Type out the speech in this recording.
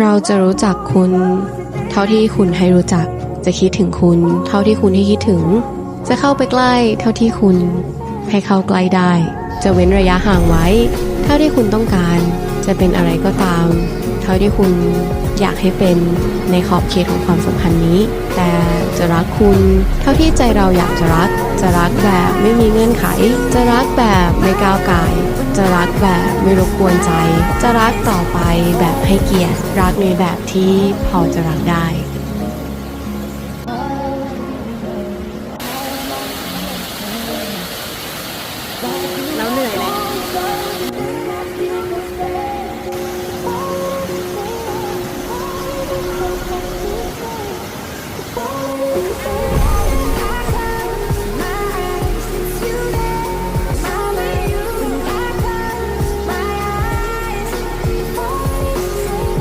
เราจะรู้จักคุณ เท่าที่คุณให้รู้จัก จะคิดถึงคุณ เท่าที่คุณให้คิดถึง จะเข้าไปใกล้ เท่าที่คุณ ให้เข้าใกล้ได้ จะเว้นระยะห่างไว้ เท่าที่คุณต้องการ จะเป็นอะไรก็ตาม เท่าที่คุณ อยากให้เป็นในขอบเขตของความสัมพันธ์นี้ แต่จะรักคุณเท่าที่ใจเราอยากจะรัก จะรักแบบไม่มีเงื่อนไข จะรักแบบไม่ก้าวไก่จะรักแบบไม่รบกวนใจ จะรักต่อไปแบบให้เกียรติ รักในแบบที่พอจะรักได้แล้วเหนื่อยเลย